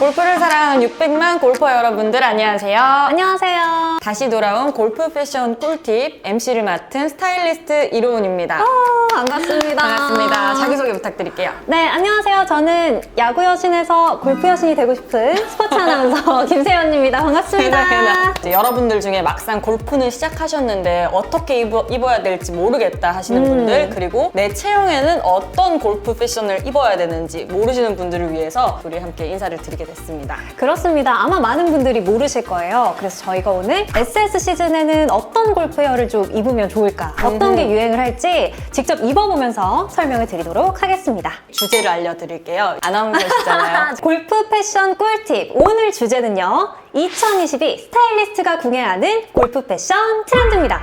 골프를 사랑하는 600만 골퍼 여러분들 안녕하세요. 안녕하세요. 다시 돌아온 골프 패션 꿀팁 MC를 맡은 스타일리스트 이로운입니다. 어, 반갑습니다. 반갑습니다. 자기소개 부탁드릴게요. 네, 안녕하세요. 저는 야구 여신에서 골프 여신이 되고 싶은 스포츠 아나운서 김세연입니다. 반갑습니다. 이제 여러분들 중에 막상 골프는 시작하셨는데 어떻게 입어, 입어야 될지 모르겠다 하시는 음. 분들 그리고 내 체형에는 어떤 골프 패션을 입어야 되는지 모르시는 분들을 위해서 우리 함께 인사를 드리게 됐습니다. 그렇습니다. 아마 많은 분들이 모르실 거예요. 그래서 저희가 오늘 SS 시즌에는 어떤 골프웨어를 좀 입으면 좋을까, 어떤 게 유행을 할지 직접 입어보면서 설명을 드리도록 하겠습니다. 주제를 알려드릴게요. 아나운서시잖아요. 골프 패션 꿀팁. 오늘 주제는요. 2022 스타일리스트가 궁예하는 골프 패션 트렌드입니다.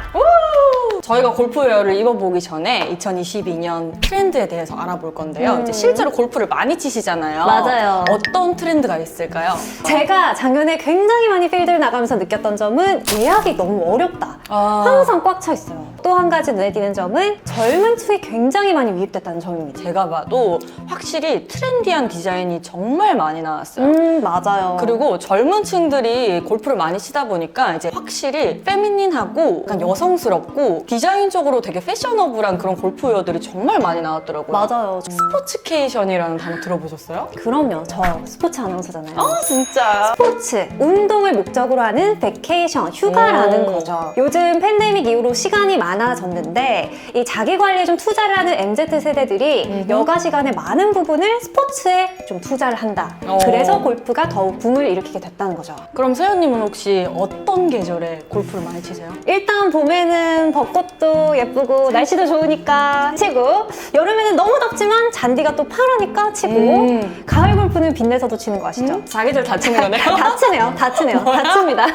저희가 골프웨어를 입어보기 전에 2022년 트렌드에 대해서 알아볼 건데요. 음. 이제 실제로 골프를 많이 치시잖아요. 맞아요. 어떤 트렌드가 있을까요? 제가 작년에 굉장히 많이 필드를 나가면서 느꼈던 점은 예약이 너무 어렵다. 아. 항상 꽉 차 있어요. 또 한 가지 눈에 띄는 점은 젊은 층이 굉장히 많이 유입됐다는 점입니다. 제가 봐도 확실히 트렌디한 디자인이 정말 많이 나왔어요. 음, 맞아요. 그리고 젊은 층들이 골프를 많이 치다 보니까 이제 확실히 페미닌하고 약간 여성스럽고 디자인적으로 되게 패셔너블한 그런 골프웨어들이 정말 많이 나왔더라고요. 맞아요. 스포츠케이션이라는 단어 들어보셨어요? 그럼요. 저 스포츠 아나운서잖아요. 아 진짜. 스포츠, 운동을 목적으로 하는 베케이션, 휴가라는 오. 거죠. 요즘 팬데믹 이후로 시간이 많 아졌는데 이 자기 관리에 좀 투자를 하는 MZ 세대들이 여가 시간의 많은 부분을 스포츠에 좀 투자를 한다. 오. 그래서 골프가 더욱 붐을 일으키게 됐다는 거죠. 그럼 세연님은 혹시 어떤 계절에 골프를 많이 치세요? 일단 봄에는 벚꽃도 예쁘고 날씨도 좋으니까 치고 여름에는 너무 덥지만 잔디가 또 파라니까 치고 음. 가을 골프는 빗내서도 치는 거 아시죠? 자기들 다 치는 거네요? 다 치네요. 다 치네요. 다 칩니다.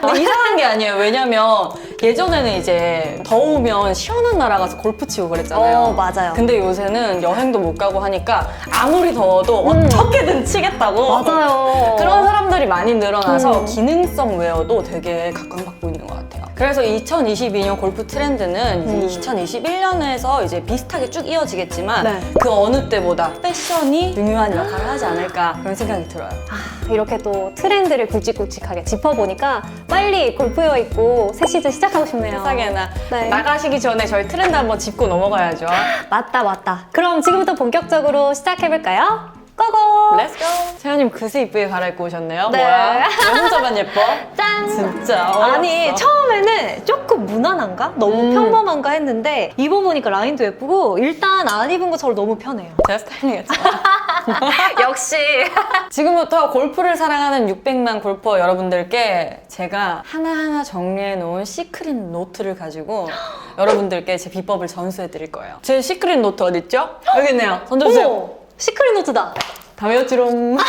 근데 이상한 게 아니에요. 왜냐면 예전에는 이제 더 우면 시원한 나라 가서 골프 치고 그랬잖아요. 어, 맞아요. 근데 요새는 여행도 못 가고 하니까 아무리 더워도 어떻게든 치겠다고. 음. 맞아요. 그런 사람들이 많이 늘어나서 음. 기능성 웨어도 되게 각광받고 있는 것 같아요. 그래서 2022년 골프 트렌드는 음. 이제 2021년에서 이제 비슷하게 쭉 이어지겠지만 네. 그 어느 때보다 패션이 중요한 역할을 하지 않을까 그런 생각이 들어요. 아, 이렇게 또 트렌드를 굵직굵직하게 짚어보니까 빨리 골프웨어 입고 새 시즌 시작하고 싶네요. 세상에나 네. 나가시기 전에 저희 트렌드 한번 짚고 넘어가야죠. 맞다, 맞다. 그럼 지금부터 본격적으로 시작해볼까요? 고고! 렛츠고! 세연님 그새 이쁘게 갈아입고 오셨네요. 네. 뭐야? 왜 혼자만 예뻐? 짠! 진짜 아니 어이없어. 처음에는 조금 무난한가? 너무 음. 평범한가 했는데 입어보니까 라인도 예쁘고 일단 안 입은 것처럼 너무 편해요. 제가 스타일링했죠. 역시 지금부터 골프를 사랑하는 600만 골퍼 여러분들께 제가 하나하나 정리해 놓은 시크릿 노트를 가지고 여러분들께 제 비법을 전수해 드릴 거예요. 제 시크릿 노트 어딨죠? 여기 있네요. 손 들어주세요. 어머 시크릿 노트다. 다 외웠지롱.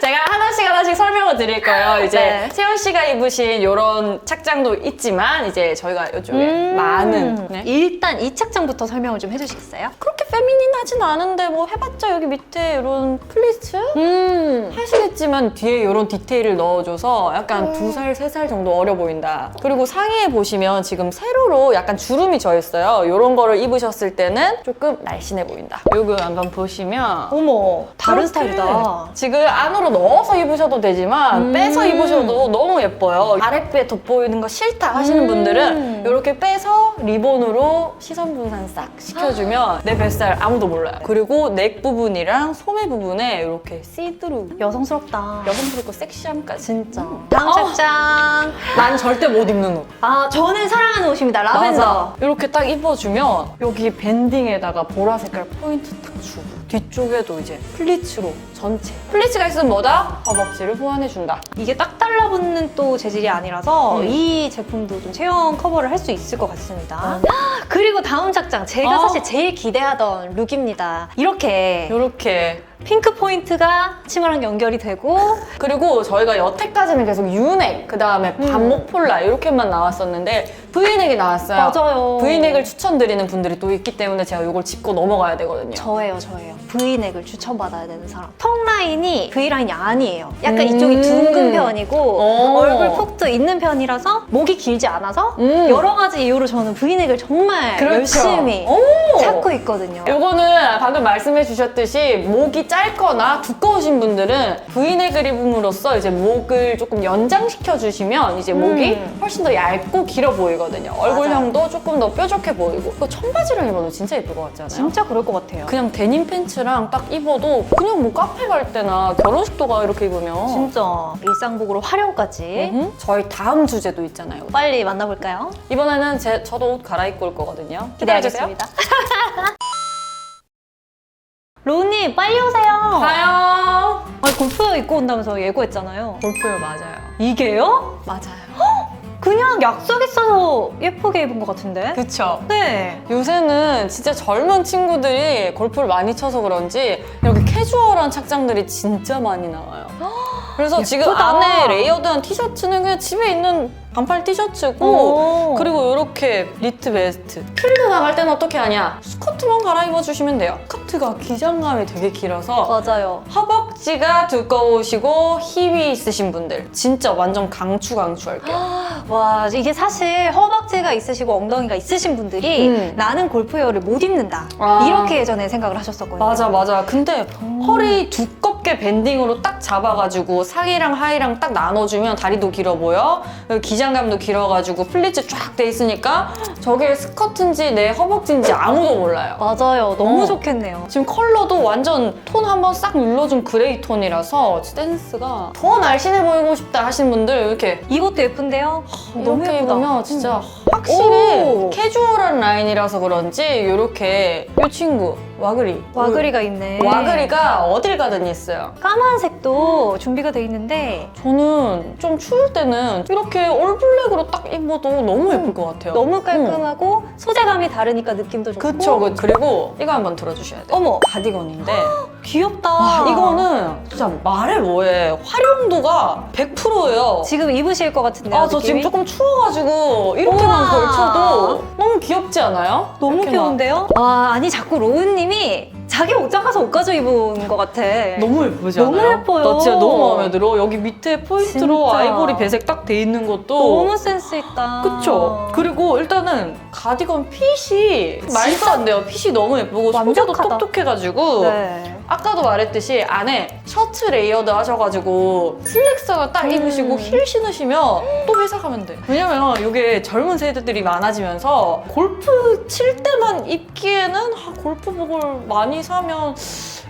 제가 하나씩 하나씩 설명을 드릴 거예요. 이제 네. 세연 씨가 입으신 이런 착장도 있지만 이제 저희가 이쪽에 음. 많은 네? 일단 이 착장부터 설명을 좀 해주시겠어요? 그렇게 페미닌하진 않은데 뭐 해봤자 여기 밑에 이런 플리츠 음. 하시겠지만 뒤에 이런 디테일을 넣어줘서 약간 두 살, 세 살 정도 어려 보인다. 그리고 상의에 보시면 지금 세로로 약간 주름이 져 있어요. 이런 거를 입으셨을 때는 조금 날씬해 보인다. 요거 한번 보시면 어머 다른 스타일이다. 지금 안으로 넣어서 입으셔도 되지만 음. 빼서 입으셔도 너무 예뻐요. 아랫배 돋보이는 거 싫다 하시는 음. 분들은 이렇게 빼서 리본으로 시선 분산 싹 시켜주면 내 뱃살 아무도 몰라요. 그리고 넥 부분이랑 소매 부분에 이렇게 시드루 여성스럽다. 여성스럽고 섹시함까지. 진짜. 다음 어. 착장. 난 절대 못 입는 옷. 아 저는 사랑하는 옷입니다. 라벤더. 이렇게 딱 입어주면 여기 밴딩에다가 보라 색깔 포인트 딱 주고 뒤쪽에도 이제 플리츠로 전체. 플리츠가 있으면 뭐다? 허벅지를 보완해준다. 이게 딱 달라붙는 또 재질이 아니라서 음. 이 제품도 좀 체형 커버를 할 수 있을 것 같습니다. 그리고 다음 착장 제가 어. 사실 제일 기대하던 룩입니다. 이렇게 이렇게 핑크 포인트가 치마랑 연결이 되고 그리고 저희가 여태까지는 계속 유넥, 그 다음에 음. 반목 폴라 이렇게만 나왔었는데 V넥이 나왔어요. 맞아요. V넥을 추천드리는 분들이 또 있기 때문에 제가 이걸 짚고 넘어가야 되거든요. 저예요, 저예요. V넥을 추천받아야 되는 사람. 턱 라인이 V 라인이 아니에요. 약간 음. 이쪽이 둥근 편이고 오. 얼굴 폭도 있는 편이라서 목이 길지 않아서 음. 여러 가지 이유로 저는 V넥을 정말 그렇죠. 열심히 오. 찾고 있거든요. 요거는 방금 말씀해 주셨듯이 목이 짧거나 두꺼우신 분들은 V넥을 입음으로써 이제 목을 조금 연장시켜 주시면 이제 목이 음. 훨씬 더 얇고 길어 보이거든요. 얼굴형도 조금 더 뾰족해 보이고 그 청바지랑 입어도 진짜 예쁠 것 같지 않아요? 진짜 그럴 것 같아요. 그냥 데님 팬츠랑 딱 입어도 그냥 뭐 카페 갈 때나 결혼식도 가 이렇게 입으면 진짜 일상복으로 활용까지 음, 저희 다음 주제도 있잖아요. 빨리 만나볼까요? 이번에는 제, 저도 옷 갈아입고 올 거거든요. 기다려주세요. 기대하겠습니다. 로우님 빨리 오세요. 가요. 아니, 골프웨어 입고 온다면서 예고했잖아요. 골프요 맞아요. 이게요? 맞아요. 그냥 약속 있어서 예쁘게 입은 것 같은데? 그쵸. 네. 요새는 진짜 젊은 친구들이 골프를 많이 쳐서 그런지 이렇게 캐주얼한 착장들이 진짜 많이 나와요. 그래서 지금 예쁘다. 안에 레이어드한 티셔츠는 그냥 집에 있는 반팔 티셔츠고 오. 그리고 이렇게 니트 베스트. 필드 나갈 때는 어떻게 하냐? 스커트만 갈아입어 주시면 돼요. 스커트가 기장감이 되게 길어서 맞아요. 허벅지가 두꺼우시고 힙이 있으신 분들 진짜 완전 강추 강추할게요. 와 이게 사실 허벅지가 있으시고 엉덩이가 있으신 분들이 음. 나는 골프웨어를 못 입는다 아. 이렇게 예전에 생각을 하셨었거든요. 맞아 맞아. 근데 허리 두 껍게 밴딩으로 딱 잡아가지고 상의랑 하의랑 딱 나눠주면 다리도 길어 보여. 기장감도 길어가지고 플리츠 쫙 돼 있으니까 저게 스커트인지 내 허벅지인지 아무도 몰라요. 맞아요. 너무 어. 좋겠네요. 지금 컬러도 완전 톤 한번 싹 눌러준 그레이 톤이라서 댄스가 더 날씬해 보이고 싶다 하시는 분들 이렇게 이것도 예쁜데요? 너무 이렇게 예쁘다. 입으면 진짜 음. 확실히 오. 캐주얼한 라인이라서 그런지 이렇게 이 친구 와그리 와그리가 있네. 와그리가 어딜 가든 있어요. 까만색도 준비가 돼 있는데 저는 좀 추울 때는 이렇게 올블랙으로 딱 입어도 너무 예쁠 것 같아요. 너무 깔끔하고 소재감이 다르니까 느낌도 좋고. 그쵸. 그- 그리고 이거 한번 들어주셔야 돼요. 어머 가디건인데 귀엽다. 와, 이거는 진짜 말해 뭐해 활용도가 100%예요. 지금 입으실 것 같은데요. 아, 저 지금 느낌이? 조금 추워가지고 이렇게만 우와. 걸쳐도 너무 귀엽지 않아요? 너무 이렇게만. 귀여운데요? 와 아니 자꾸 로우님이 자기 옷장 가서 옷 가져 입은 것 같아. 너무 예쁘지 너무 않아요? 예뻐요. 나 진짜 너무 마음에 들어. 여기 밑에 포인트로 진짜. 아이보리 배색 딱 돼 있는 것도 너무 센스 있다. 그쵸? 그리고 일단은 가디건 핏이 말도 안 돼요. 핏이 너무 예쁘고 소재도 완벽하다. 똑똑해가지고 네. 아까도 말했듯이 안에 셔츠 레이어드 하셔가지고 슬랙스가 딱 음. 입으시고 힐 신으시면 또 회사 가면 돼. 왜냐면 이게 젊은 세대들이 많아지면서 골프 칠 때만 입기에는 아, 골프복을 많이 사면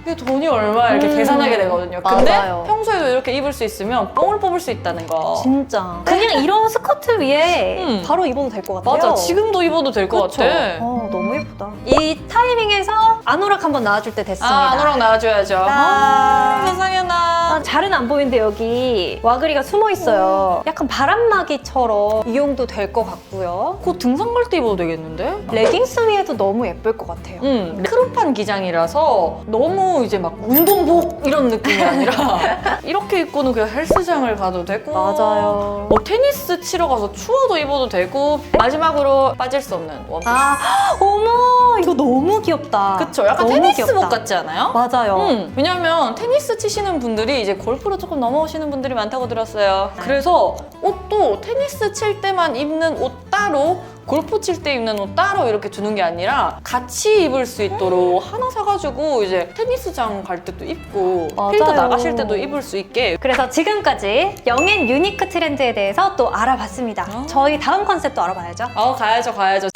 이게 돈이 얼마 이렇게 음. 계산하게 되거든요. 근데 맞아요. 평소에도 이렇게 입을 수 있으면 뽕을 뽑을 수 있다는 거. 진짜. 그냥 이런 스커트 위에 음. 바로 입어도 될 것 같아요. 맞아. 지금도 입어도 될 것 그쵸? 같아. 어, 너무 예쁘다. 이 타이밍에서 아노락 한번 나와줄 때 됐습니다. 아, 안으로 나와줘야죠. 짠. 아, 세상에 나. 아, 잘은 안 보이는데 여기 와그리가 숨어 있어요. 약간 바람막이처럼 이용도 될 것 같고요. 곧 등산 갈 때 입어도 되겠는데? 레깅스 위에도 너무 예쁠 것 같아요. 음, 크롭한 기장이 라서 너무 이제 막 운동복 이런 느낌이 아니라 이렇게 입고는 그냥 헬스장을 가도 되고 맞아요. 뭐 테니스 치러 가서 추워도 입어도 되고 마지막으로 빠질 수 없는 원피스 아, 어머, 이거 너무 귀엽다. 그쵸? 약간 너무 테니스복 귀엽다. 같지 않아요? 맞아요. 음, 왜냐면 테니스 치시는 분들이 이제 골프로 조금 넘어오시는 분들이 많다고 들었어요. 그래서 옷도 테니스 칠 때만 입는 옷 따로 골프 칠 때 입는 옷 따로 이렇게 두는 게 아니라 같이 입을 수 있도록 하나 사가지고 이제 테니스장 갈 때도 입고 맞아요. 필드 나가실 때도 입을 수 있게 그래서 지금까지 영앤 유니크 트렌드에 대해서 또 알아봤습니다. 어. 저희 다음 컨셉도 알아봐야죠. 어 가야죠 가야죠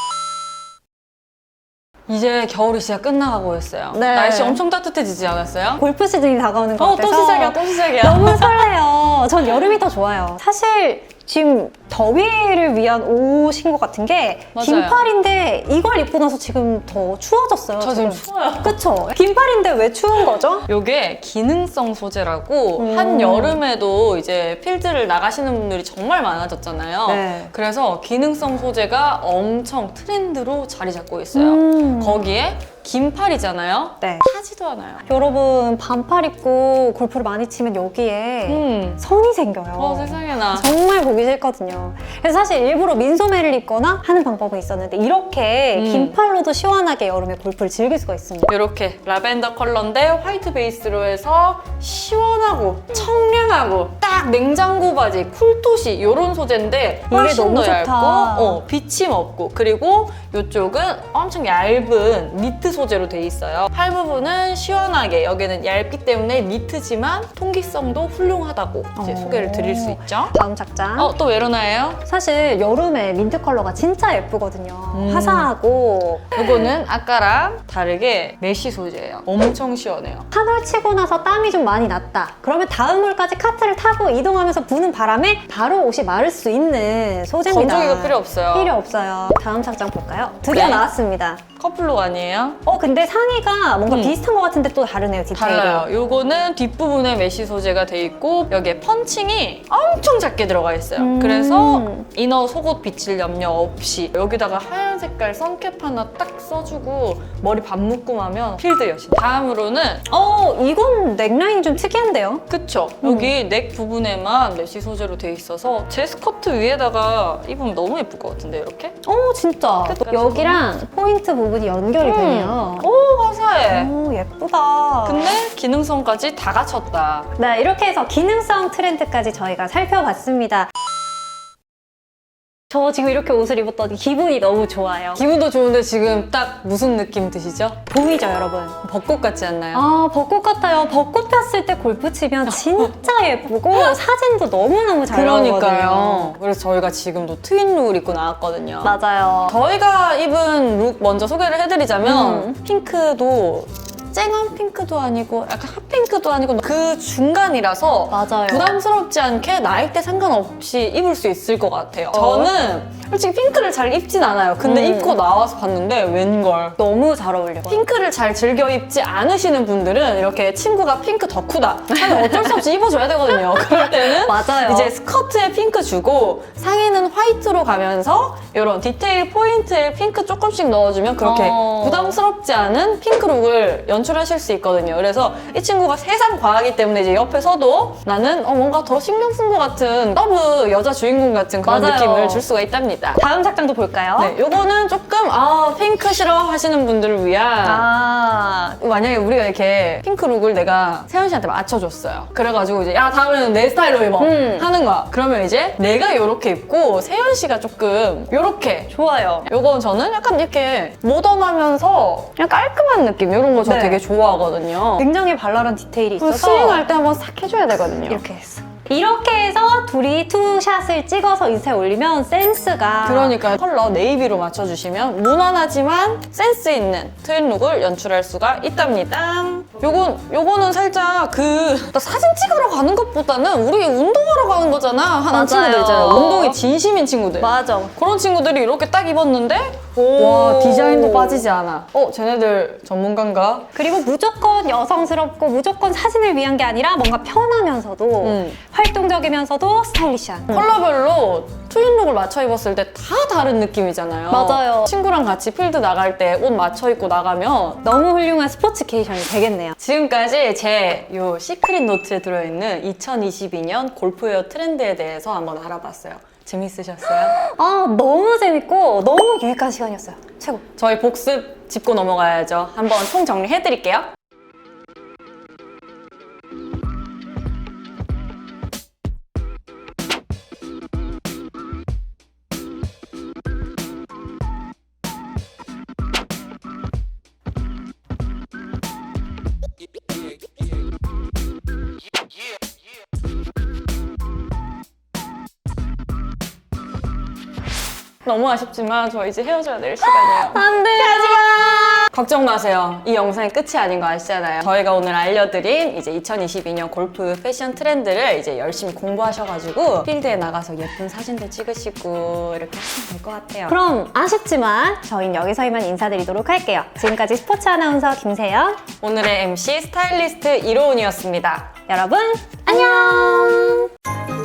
이제 겨울이 진짜 끝나가고 있어요 네. 날씨 엄청 따뜻해지지 않았어요? 골프 시즌이 다가오는 것 어또 같아서 시작이야 또 시작이야 너무 설레요. 전 여름이 더 좋아요. 사실 지금 더위를 위한 옷인 것 같은 게 맞아요. 긴팔인데 이걸 입고 나서 지금 더 추워졌어요. 저 지금 추워요 그쵸? 긴팔인데 왜 추운 거죠? 요게 기능성 소재라고 음. 한 여름에도 이제 필드를 나가시는 분들이 정말 많아졌잖아요. 네. 그래서 기능성 소재가 엄청 트렌드로 자리 잡고 있어요. 음. 거기에 긴팔이잖아요. 네. 하지도 않아요. 여러분 반팔 입고 골프를 많이 치면 여기에 음. 선이 생겨요. 어 세상에나. 정말 보기 싫거든요. 그래서 사실 일부러 민소매를 입거나 하는 방법은 있었는데 이렇게 음. 긴 팔로도 시원하게 여름에 골프를 즐길 수가 있습니다. 이렇게 라벤더 컬러인데 화이트 베이스로 해서 시원하고 청량하고 딱 냉장고 바지, 쿨토시 이런 소재인데 이게 훨씬 너무 더 좋다. 얇고 어, 비침 없고 그리고 이쪽은 엄청 얇은 니트 소재로 돼 있어요. 팔 부분은 시원하게 여기는 얇기 때문에 니트지만 통기성도 훌륭하다고 이제 어. 소개를 드릴 수 있죠. 다음 착장. 어, 또 외로나 예요? 사실 여름에 민트 컬러가 진짜 예쁘거든요. 음. 화사하고 이거는 아까랑 다르게 메쉬 소재예요. 엄청 시원해요. 한홀 치고 나서 땀이 좀 많이 났다. 그러면 다음 홀까지 카트를 타고 이동하면서 부는 바람에 바로 옷이 마를 수 있는 소재입니다. 건조기가 필요 없어요. 필요 없어요. 다음 착장 볼까요? 드디어 네. 나왔습니다. 커플룩 아니에요? 어 근데 상의가 뭔가 음. 비슷한 것 같은데 또 다르네요 디테일이. 달라요. 요거는 뒷부분에 메쉬 소재가 돼 있고 여기에 펀칭이 엄청 작게 들어가 있어요. 음. 그래서 이너 속옷 비칠 염려 없이 여기다가 하얀 색깔 선캡 하나 딱 써주고 머리 반 묶음 하면 필드 여신. 다음으로는 어 이건 넥라인이 좀 특이한데요? 그쵸. 음. 여기 넥 부분에만 메쉬 소재로 돼 있어서 제 스커트 위에다가 입으면 너무 예쁠 것 같은데 이렇게? 어 진짜 끝까지. 여기랑 포인트 부분이 연결이 되네요. 오 화사해. 오 예쁘다. 근데 기능성까지 다 갖췄다. 네 이렇게 해서 기능성 트렌드까지 저희가 살펴봤습니다. 저 지금 이렇게 옷을 입었더니 기분이 너무 좋아요. 기분도 좋은데 지금 딱 무슨 느낌 드시죠? 봄이죠 여러분. 벚꽃 같지 않나요? 아 벚꽃 같아요. 벚꽃 폈을 때 골프 치면 진짜 예쁘고 사진도 너무너무 잘 나오거든요. 그러니까요. 그래서 저희가 지금도 트윈 룩을 입고 나왔거든요. 맞아요. 저희가 입은 룩 먼저 소개를 해드리자면 음. 핑크도 쨍한 핑크도 아니고 약간 핫핑크도 아니고 그 중간이라서 맞아요. 부담스럽지 않게 나이대 상관없이 입을 수 있을 것 같아요. 어. 저는 솔직히 핑크를 잘 입진 않아요. 근데 음. 입고 나와서 봤는데 웬걸. 너무 잘 어울려요. 핑크를 잘 즐겨 입지 않으시는 분들은 이렇게 친구가 핑크 덕후다 하면 어쩔 수 없이 입어줘야 되거든요. 그럴 때는 맞아요. 이제 스커트에 핑크 주고 상의는 화이트로 가면서 이런 디테일 포인트에 핑크 조금씩 넣어주면 그렇게 어. 부담스럽지 않은 핑크 룩을 연출 하실 수 있거든요. 그래서 이 친구가 세상 과하기 때문에 이제 옆에 서도 나는 어, 뭔가 더 신경 쓴 것 같은 너무 여자 주인공 같은 그런 맞아요. 느낌을 줄 수가 있답니다. 다음 착장도 볼까요? 네, 요거는 조금 아 핑크 싫어 하시는 분들을 위한 아, 만약에 우리가 이렇게 핑크 룩을 내가 세연 씨한테 맞춰줬어요. 그래가지고 이제 야 다음에는 내 스타일로 입어 음. 하는 거야. 그러면 이제 내가 이렇게 입고 세연 씨가 조금 이렇게 좋아요. 요건 저는 약간 이렇게 모던하면서 그냥 깔끔한 느낌 이런 거 저 네. 되게 좋아하거든요. 굉장히 발랄한 디테일이 있어서 스윙할 때 한번 싹 해줘야 되거든요. 이렇게 했어. 이렇게 해서 둘이 투샷을 찍어서 인스타에 올리면 센스가 그러니까 컬러 네이비로 맞춰주시면 무난하지만 센스 있는 트윈 룩을 연출할 수가 있답니다. 요건 요거는 살짝 그 사진 찍으러 가는 것보다는 우리 운동하러 가는 거잖아 하는 맞아요. 친구들 있잖아요. 운동이 진심인 친구들. 맞아. 그런 친구들이 이렇게 딱 입었는데 와 디자인도 빠지지 않아. 어 쟤네들 전문가인가? 그리고 무조건 여성스럽고 무조건 사진을 위한 게 아니라 뭔가 편하면서도 음. 활동적이면서도 스타일리시한 컬러별로 트윈룩을 맞춰 입었을 때 다 다른 느낌이잖아요. 맞아요. 친구랑 같이 필드 나갈 때 옷 맞춰 입고 나가면 너무 훌륭한 스포츠케이션이 되겠네요. 지금까지 제 요 시크릿 노트에 들어있는 2022년 골프웨어 트렌드에 대해서 한번 알아봤어요. 재밌으셨어요? 아 너무 재밌고 너무 유익한 시간이었어요. 최고. 저희 복습 짚고 넘어가야죠. 한번 총 정리해드릴게요. 너무 아쉽지만 저 이제 헤어져야 될 시간이에요. 안돼. 걱정 마세요. 이 영상이 끝이 아닌 거 아시잖아요. 저희가 오늘 알려드린 이제 2022년 골프 패션 트렌드를 이제 열심히 공부하셔가지고 필드에 나가서 예쁜 사진도 찍으시고 이렇게 하시면 될 것 같아요. 그럼 아쉽지만 저희는 여기서 이만 인사드리도록 할게요. 지금까지 스포츠 아나운서 김세연. 오늘의 MC 스타일리스트 이로운이었습니다. 여러분 안녕.